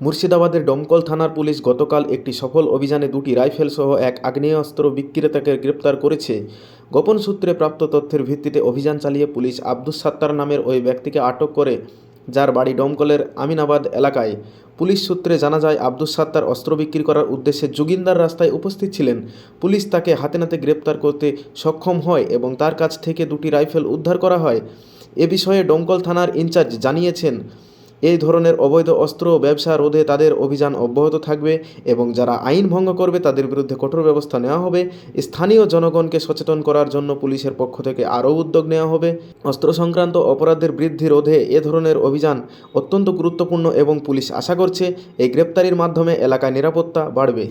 মুর্শিদাবাদের ডমকল থানার পুলিশ গতকাল একটি সফল অভিযানে দুটি রাইফেল সহ এক আগ্নেয়াস্ত্র বিক্রেতাকে গ্রেপ্তার করেছে। গোপন সূত্রে প্রাপ্ত তথ্যের ভিত্তিতে অভিযান চালিয়ে পুলিশ আব্দুস সাত্তার নামের ওই ব্যক্তিকে আটক করে, যার বাড়ি ডমকলের আমিনাবাদ এলাকায়। পুলিশ সূত্রে জানা যায়, আব্দুস সাত্তার অস্ত্র বিক্রি করার উদ্দেশ্যে জুগিন্দার রাস্তায় উপস্থিত ছিলেন। পুলিশ তাকে হাতে নাতে গ্রেপ্তার করতে সক্ষম হয় এবং তার কাছ থেকে দুটি রাইফেল উদ্ধার করা হয়। এ বিষয়ে ডমকল থানার ইনচার্জ জানিয়েছেন এই ধরনের অবৈধ অস্ত্র ব্যবসা রোধে তাদের অভিযান অব্যাহত থাকবে এবং যারা আইন ভঙ্গ করবে তাদের বিরুদ্ধে কঠোর ব্যবস্থা নেওয়া হবে। স্থানীয় জনগণকে সচেতন করার জন্য পুলিশের পক্ষ থেকে আরও উদ্যোগ নেওয়া হবে। অস্ত্র সংক্রান্ত অপরাধের বৃদ্ধি রোধে এ ধরনের অভিযান অত্যন্ত গুরুত্বপূর্ণ এবং পুলিশ আশা করছে, এই গ্রেপ্তারির মাধ্যমে এলাকায় নিরাপত্তা বাড়বে।